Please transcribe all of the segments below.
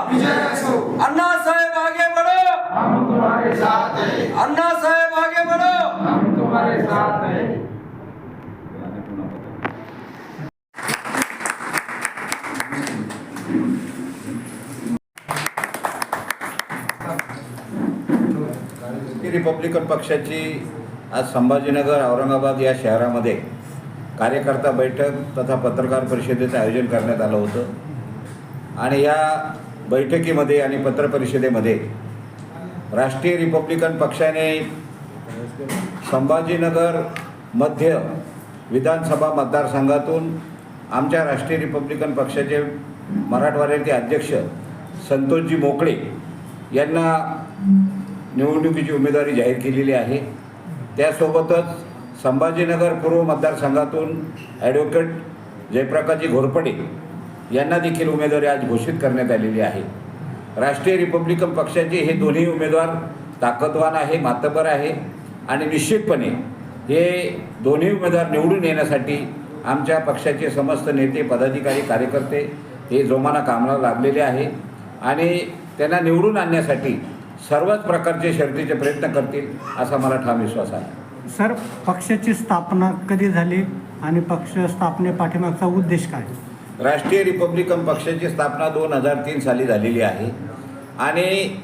अन्ना साहेब आगे बढ़ो. हम तुम्हारे साथ हैं। अन्ना साहेब आगे बढ़ो. हम तुम्हारे साथ हैं। रिपब्लिकन पक्षाची आज संभाजीनगर औरंगाबाद या शहरामध्ये कार्यकर्ता बैठक तथा पत्रकार परिषदेचं आयोजन करण्यात आलं होतं. आणि या बैठकीमध्ये आणि पत्रपरिषदेमध्ये राष्ट्रीय रिपब्लिकन पक्षाने संभाजीनगर मध्य विधानसभा मतदारसंघातून आमच्या राष्ट्रीय रिपब्लिकन पक्षाचे मराठवाड्याचे अध्यक्ष संतोषजी मोकळे यांना निवडणुकीची उमेदवारी जाहीर केलेली आहे. त्यासोबतच संभाजीनगर पूर्व मतदारसंघातून ॲडव्होकेट जयप्रकाशजी घोरपडे यांना देखील उमेदवारी आज घोषित करण्यात आलेली आहे. राष्ट्रीय रिपब्लिकन पक्षाचे हे दोन्ही उमेदवार ताकदवान आहे मातबर आहे आणि निश्चितपणे हे दोन्ही उमेदवार निवडून येण्यासाठी आमच्या पक्षाचे समस्त नेते पदाधिकारी कार्यकर्ते हे जोमाना कामाला लागलेले आहे आणि त्यांना निवडून आणण्यासाठी सर्वच प्रकारचे शर्तीचे प्रयत्न करतील असा मला ठाम विश्वास आहे. सर पक्षाची स्थापना कधी झाली आणि पक्ष स्थापने पाठीमागचा उद्देश काय? राष्ट्रीय रिपब्लिकन पक्षाची स्थापना दोन हजार तीन साली झालेली आहे. आणि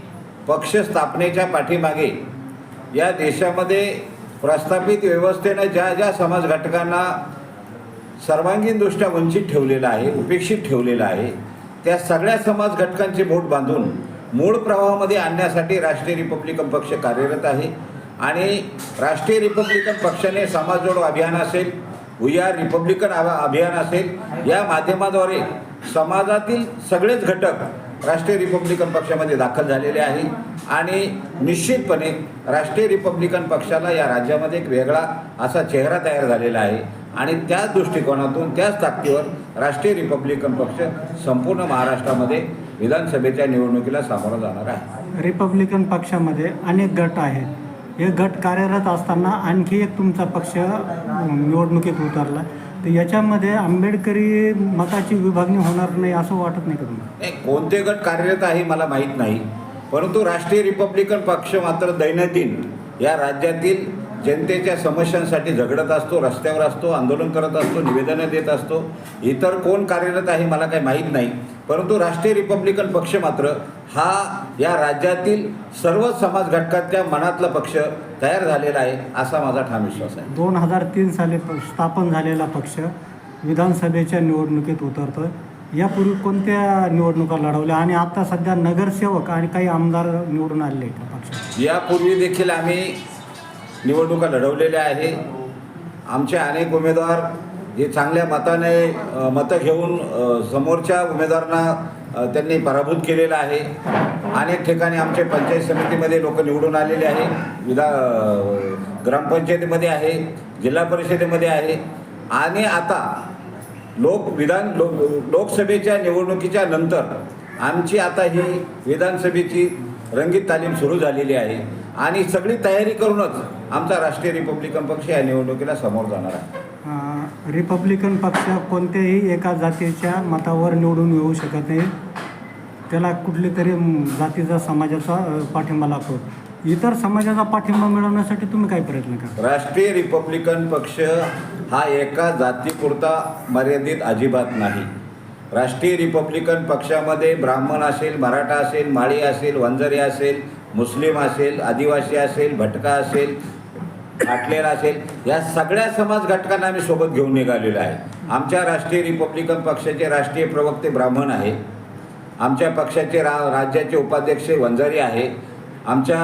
पक्ष स्थापनेच्या पाठीमागे या देशामध्ये प्रस्थापित व्यवस्थेनं ज्या ज्या समाज घटकांना सर्वांगीणदृष्ट्या वंचित ठेवलेलं आहे उपेक्षित ठेवलेलं आहे त्या सगळ्या समाज घटकांचे बोट बांधून मूळ प्रवाहामध्ये आणण्यासाठी राष्ट्रीय रिपब्लिकन पक्ष कार्यरत आहे. आणि राष्ट्रीय रिपब्लिकन पक्षाने समाज जोडो अभियान असेल वी आर रिपब्लिकन अभ- अभियान असेल. या माध्यमाद्वारे समाजातील सगळेच घटक राष्ट्रीय रिपब्लिकन पक्षामध्ये दाखल झालेले आहे. आणि निश्चितपणे राष्ट्रीय रिपब्लिकन पक्षाला या राज्यामध्ये एक वेगळा असा चेहरा तयार झालेला आहे. आणि त्याच दृष्टिकोनातून त्याच ताकदीवर राष्ट्रीय रिपब्लिकन पक्ष संपूर्ण महाराष्ट्रामध्ये विधानसभेच्या निवडणुकीला सामोरं जाणार आहे. रिपब्लिकन पक्षामध्ये अनेक गट आहेत. हे गट कार्यरत असताना आणखी एक तुमचा पक्ष निवडणुकीत उतरला. तर याच्यामध्ये आंबेडकरी मताची विभागणी होणार नाही असं वाटत नाही का तुम्हाला? नाही कोणते गट कार्यरत आहे मला माहीत नाही. परंतु राष्ट्रीय रिपब्लिकन पक्ष मात्र दैनंदिन या राज्यातील जनतेच्या समस्यांसाठी झगडत असतो रस्त्यावर असतो आंदोलन करत असतो निवेदनं देत असतो. इतर कोण कार्यरत आहे मला काही माहीत नाही. परंतु राष्ट्रीय रिपब्लिकन पक्ष मात्र हा या राज्यातील सर्व समाज घटकांच्या मनातला पक्ष तयार झालेला आहे असा माझा ठाम विश्वास आहे. दोन हजार तीन साली स्थापन झालेला पक्ष विधानसभेच्या निवडणुकीत उतरतोय. यापूर्वी कोणत्या निवडणुका लढवल्या आणि आता सध्या नगरसेवक आणि काही आमदार निवडून आलेले त्या पक्षात? यापूर्वी देखील आम्ही निवडणुका लढवलेल्या आहे आमचे अनेक उमेदवार हे चांगल्या मताने मतं घेऊन समोरच्या उमेदवारांना त्यांनी पराभूत केलेलं आहे. अनेक ठिकाणी आमचे पंचायत समितीमध्ये लोक निवडून आलेले आहे. विधा ग्रामपंचायतीमध्ये आहे जिल्हा परिषदेमध्ये आहे. आणि आता लोक विधान लो लोकसभेच्या निवडणुकीच्या नंतर आमची आता ही विधानसभेची रंगीत तालीम सुरू झालेली आहे. आणि सगळी तयारी करूनच आमचा राष्ट्रीय रिपब्लिकन पक्ष या निवडणुकीला समोर जाणार आहे. रिपब्लिकन पक्ष कोणत्याही एका जातीच्या मतावर निवडून येऊ शकत नाही. त्याला कुठली तरी जातीचा समाजाचा पाठिंबा लागतो. इतर समाजाचा पाठिंबा मिळवण्यासाठी तुम्ही काय प्रयत्न करा? राष्ट्रीय रिपब्लिकन पक्ष हा एका जातीपुरता मर्यादित अजिबात नाही. राष्ट्रीय रिपब्लिकन पक्षामध्ये ब्राह्मण असेल मराठा असेल माळी असेल वंजारी असेल मुस्लिम असेल आदिवासी असेल भटका असेल आटलेर असेल. या सगळ्या समाज घटकांना आम्ही सोबत घेऊन निघालेलो आहे. आमच्या राष्ट्रीय रिपब्लिकन पक्षाचे राष्ट्रीय प्रवक्ते ब्राह्मण आहे. आमच्या पक्षाचे रा राज्याचे उपाध्यक्ष वंजारी आहे. आमच्या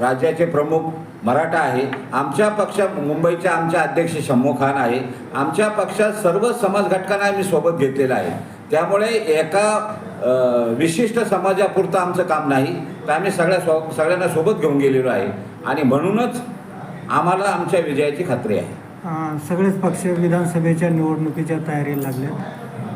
राज्याचे प्रमुख मराठा आहे. आमच्या पक्षा मुंबईच्या आमच्या अध्यक्ष शम्मू खान आहे. आमच्या पक्षात सर्व समाज घटकांना आम्ही सोबत घेतलेलं आहे. त्यामुळे एका विशिष्ट समाजापुरतं आमचं काम नाही. तर आम्ही सगळ्या सो सगळ्यांना सोबत घेऊन गेलेलो आहे. आणि म्हणूनच आम्हाला आमच्या विजयाची खात्री आहे. अं, सगळेच पक्ष विधानसभेच्या निवडणुकीच्या तयारीला लागले.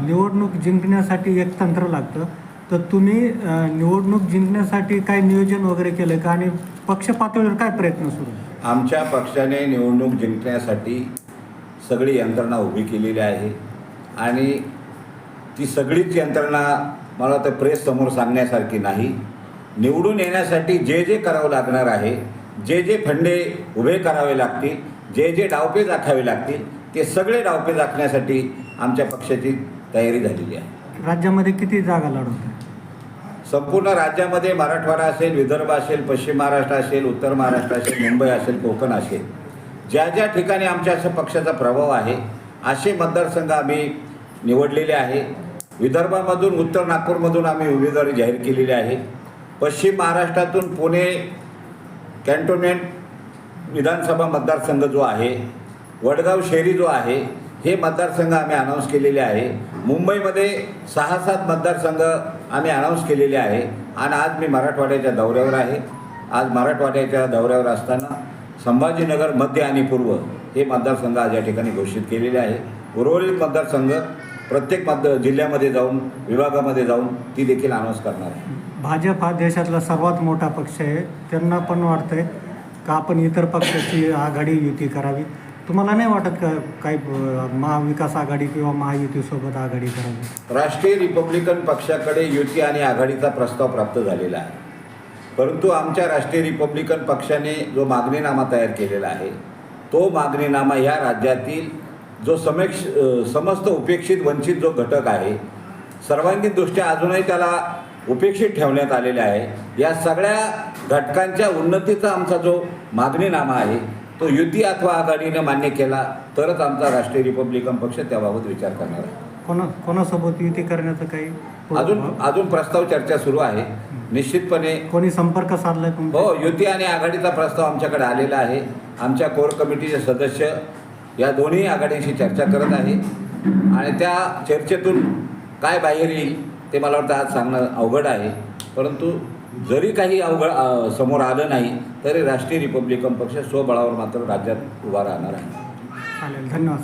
निवडणूक जिंकण्यासाठी एक तंत्र लागतं. तर तुम्ही अं, निवडणूक जिंकण्यासाठी काय नियोजन वगैरे केलं का? आणि पक्ष पातळीवर काय प्रयत्न सुरू? आहे? आमच्या पक्षाने निवडणूक जिंकण्यासाठी सगळी यंत्रणा उभी केलेली आहे. आणि ती सगळीच यंत्रणा मला तर प्रेस समोर सांगण्यासारखी नाही. निवडून येण्यासाठी जे जे करावं लागणार आहे जे जे फंडे उभे करावे लागतील जे जे डावपेच आखावे लागतील ते सगळे डावपेच आखण्यासाठी आमच्या पक्षाची तयारी झालेली आहे. राज्यामध्ये किती जागा लढवत आहे संपूर्ण राज्यामध्ये मराठवाडा असेल विदर्भ असेल पश्चिम महाराष्ट्र असेल उत्तर महाराष्ट्र असेल मुंबई असेल कोकण असेल ज्या ज्या ठिकाणी आमच्या असं पक्षाचा प्रभाव आहे असे मतदारसंघ आम्ही निवडलेले आहे. विदर्भामधून उत्तर नागपूरमधून आम्ही उमेदवारी जाहीर केलेली आहे. पश्चिम महाराष्ट्रातून पुणे कॅन्टोन्मेंट विधानसभा मतदारसंघ जो आहे वडगाव शहरी जो आहे हे मतदारसंघ आम्ही अनाऊन्स केलेले आहे. मुंबईमध्ये सहा सात मतदारसंघ आम्ही अनाऊन्स केलेले आहे. आणि आज मी मराठवाड्याच्या दौऱ्यावर आहे. आज मराठवाड्याच्या दौऱ्यावर असताना संभाजीनगर मध्य आणि पूर्व हे मतदारसंघ आज या ठिकाणी घोषित केलेले आहे. उर्वरित मतदारसंघ प्रत्येक मतदार जिल्ह्यामध्ये जाऊन विभागामध्ये जाऊन ती देखील अनाऊन्स करणार आहे. भाजप हा देशातला सर्वात मोठा पक्ष आहे. त्यांना पण वाटतंय का आपण इतर पक्षाची आघाडी युती करावी? तुम्हाला नाही वाटत का काही महाविकास आघाडी किंवा महायुतीसोबत आघाडी करावी? राष्ट्रीय रिपब्लिकन पक्षाकडे युती आणि आघाडीचा प्रस्ताव प्राप्त झालेला आहे. परंतु आमच्या राष्ट्रीय रिपब्लिकन पक्षाने जो मागणीनामा तयार केलेला आहे तो मागणीनामा ह्या राज्यातील जो समेक्ष समस्त उपेक्षित वंचित जो घटक आहे सर्वांगीण दृष्ट्या अजूनही त्याला उपेक्षित ठेवण्यात आलेले आहे. या सगळ्या घटकांच्या उन्नतीचा आमचा जो मागणीनामा आहे तो युती अथवा आघाडीने मान्य केला तरच आमचा राष्ट्रीय रिपब्लिकन पक्ष त्याबाबत विचार करणार आहे. कोणा कोणासोबत युती करण्याचं काही अजून अजून प्रस्ताव चर्चा सुरू आहे. निश्चितपणे कोणी संपर्क साधलाय तुमचा हो युती आणि आघाडीचा प्रस्ताव आमच्याकडे आलेला आहे. आमच्या कोर कमिटीचे सदस्य या दोन्ही आघाड्यांशी चर्चा करत आहे. आणि त्या चर्चेतून काय बाहेर येईल ते मला वाटतं आज सांगणं अवघड आहे. परंतु जरी काही अवघड समोर आलं नाही तरी राष्ट्रीय रिपब्लिकन पक्ष स्वबळावर मात्र राज्यात उभा राहणार आहे. चालेल धन्यवाद.